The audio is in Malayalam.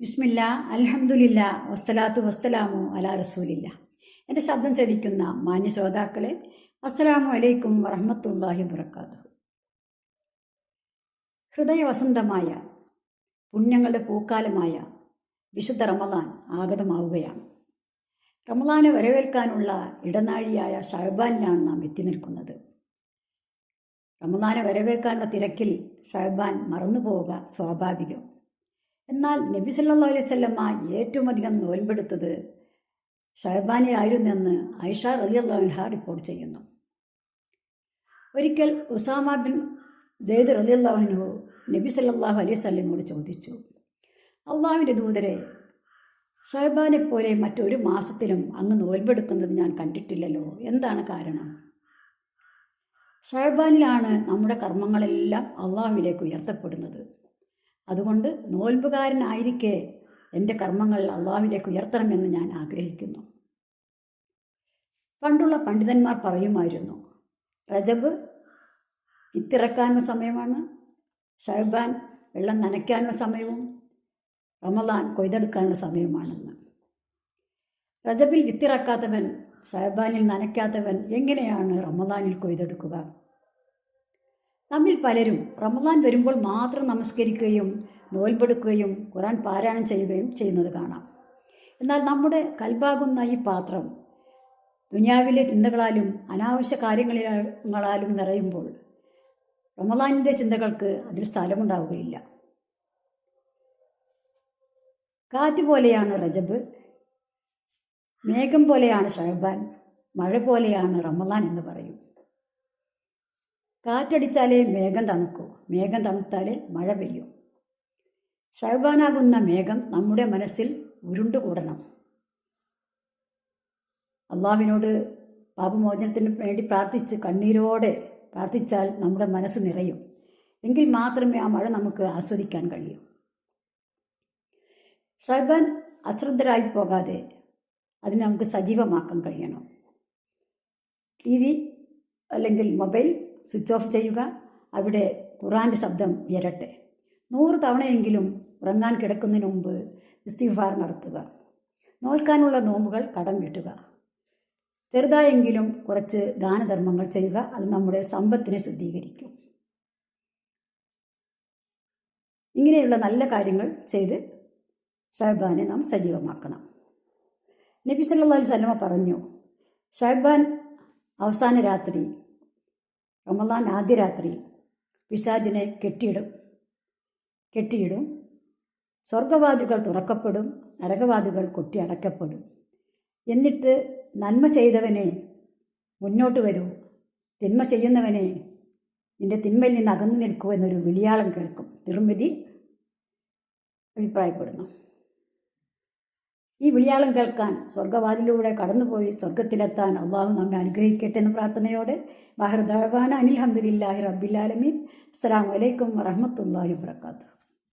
ബിസ്മില്ല അൽഹംദുലില്ല വസ്സലാത്തു വസ്സലാമു അലാ റസൂലില്ല. എന്റെ ശബ്ദം ശ്രവിക്കുന്ന മാന്യ ശ്രോതാക്കളെ അസ്സലാമു അലൈക്കും വറഹമത്തല്ലാഹി വബർക്കാത്തു ഹൃദയവസന്തമായ പുണ്യങ്ങളുടെ പൂക്കാലമായ വിശുദ്ധ റമദാൻ ആഗതമാവുകയാണ്. റമദാനെ വരവേൽക്കാനുള്ള ഇടനാഴിയായ ഷഹബാനിലാണ് നാം എത്തി നിൽക്കുന്നത്. റമദാനെ വരവേൽക്കാനുള്ള തിരക്കിൽ ഷഹബാൻ മറന്നു പോവുക സ്വാഭാവികം. എന്നാൽ നബി സല്ലാ അലൈഹി സ്വല്ലമ്മ ഏറ്റവും അധികം നോൽമ്പെടുത്തത് ഷഹബാനിലായിരുന്നെന്ന് ഐഷ അലി അള്ളാഹുൻഹ റിപ്പോർട്ട് ചെയ്യുന്നു. ഒരിക്കൽ ഉസാമ ബിൻ ജെയ്ദ് അലി അള്ളാഹുനു നബി സല്ലാഹു അലൈഹി സ്വല്ലമോട് ചോദിച്ചു അള്ളാഹുവിന്റെ ദൂതരെ ഷഹബാനെ പോലെ മറ്റൊരു മാസത്തിലും അങ്ങ് നോൽമ്പെടുക്കുന്നത് ഞാൻ കണ്ടിട്ടില്ലല്ലോ. എന്താണ് കാരണം? ഷഹബാനിലാണ് നമ്മുടെ കർമ്മങ്ങളെല്ലാം അള്ളാഹുവിലേക്ക് ഉയർത്തപ്പെടുന്നത്. അതുകൊണ്ട് നോൽമ്പുകാരനായിരിക്കെ എന്റെ കർമ്മങ്ങൾ അള്ളാഹുവിലേക്ക് ഉയർത്തണമെന്ന് ഞാൻ ആഗ്രഹിക്കുന്നു. പണ്ടുള്ള പണ്ഡിതന്മാർ പറയുമായിരുന്നു റജബ് വിത്തിറക്കാനുള്ള സമയമാണ് ഷഹബാൻ വെള്ളം നനയ്ക്കാനുള്ള സമയവും റമദാൻ കൊയ്തെടുക്കാനുള്ള സമയമാണെന്ന്. റജബിൽ വിത്തിറക്കാത്തവൻ ഷഹബാനിൽ നനയ്ക്കാത്തവൻ എങ്ങനെയാണ് റമദാനിൽ കൊയ്തെടുക്കുക? നമ്മിൽ പലരും റമദാൻ വരുമ്പോൾ മാത്രം നമസ്കരിക്കുകയും നോൽപ്പെടുക്കുകയും ഖുറാൻ പാരായണം ചെയ്യുകയും ചെയ്യുന്നത് കാണാം. എന്നാൽ നമ്മുടെ കൽബാകുന്ന ഈ പാത്രം ദുനിയാവിലെ ചിന്തകളാലും അനാവശ്യ കാര്യങ്ങളാലും നിറയുമ്പോൾ റമദാനിന്റെ ചിന്തകൾക്ക് അതിൽ സ്ഥലമുണ്ടാവുകയില്ല. കാറ്റ് പോലെയാണ് റജബ് മേഘം പോലെയാണ് ഷഹബാൻ മഴ പോലെയാണ് റമദാൻ എന്ന് പറയും. കാറ്റടിച്ചാലേ മേഘം തണുക്കൂ. മേഘം തണുത്താലേ മഴ പെയ്യൂ. ഷഹബാനാകുന്ന മേഘം നമ്മുടെ മനസ്സിൽ ഉരുണ്ടുകൂടണം. അള്ളാഹുവിനോട് പാപമോചനത്തിന് വേണ്ടി പ്രാർത്ഥിച്ച് കണ്ണീരോടെ പ്രാർത്ഥിച്ചാൽ നമ്മുടെ മനസ്സ് നിറയും. എങ്കിൽ മാത്രമേ ആ മഴ നമുക്ക് ആസ്വദിക്കാൻ കഴിയൂ. ഷഹബാൻ അശ്രദ്ധരായി പോകാതെ അതിനെ നമുക്ക് സജീവമാക്കാൻ കഴിയണം. ടി വി അല്ലെങ്കിൽ മൊബൈൽ സ്വിച്ച് ഓഫ് ചെയ്യുക. അവിടെ ഖുറാന്റെ ശബ്ദം ഉയരട്ടെ. നൂറ് തവണയെങ്കിലും ഉറങ്ങാൻ കിടക്കുന്നതിന് മുമ്പ് ഇസ്തിഫാർ നടത്തുക. നോൽക്കാനുള്ള നോമ്പുകൾ കടം വീട്ടുക ചെറുതായെങ്കിലും കുറച്ച് ദാനധർമ്മങ്ങൾ ചെയ്യുക. അത് നമ്മുടെ സമ്പത്തിനെ ശുദ്ധീകരിക്കും. ഇങ്ങനെയുള്ള നല്ല കാര്യങ്ങൾ ചെയ്ത് ഷഹബാനെ നാം സജീവമാക്കണം. നബി സല്ലാ അലൈഹി സ്വലമ പറഞ്ഞു ഷഹബാൻ അവസാന രാത്രി റമദാൻ ആദ്യ രാത്രി പിശാജിനെ കെട്ടിയിടും. കെട്ടിയിടും. സ്വർഗവാദികൾ തുറക്കപ്പെടും. നരകവാദികൾ കൊട്ടി അടക്കപ്പെടും എന്നിട്ട് നന്മ ചെയ്തവനെ മുന്നോട്ട് വരൂ. തിന്മ ചെയ്യുന്നവനെ നിന്റെ തിന്മയിൽ നിന്ന് അകന്നു നിൽക്കൂ എന്നൊരു വിളിയാളം കേൾക്കും. തിരുമിതി അഭിപ്രായപ്പെടുന്നു. ഈ വിളിയാളം കേൾക്കാൻ സ്വർഗവാതിലൂടെ കടന്നുപോയി സ്വർഗത്തിലെത്താൻ അള്ളാഹു നമ്മെ അനുഗ്രഹിക്കട്ടെ എന്ന പ്രാർത്ഥനയോടെ ബാഹർ ദവാന അനിൽ ഹംദുലില്ലാഹി റബ്ബിലാലമീൻ അസ്സാം വലൈക്കും വറഹമത്തല്ലാഹി വാത്തു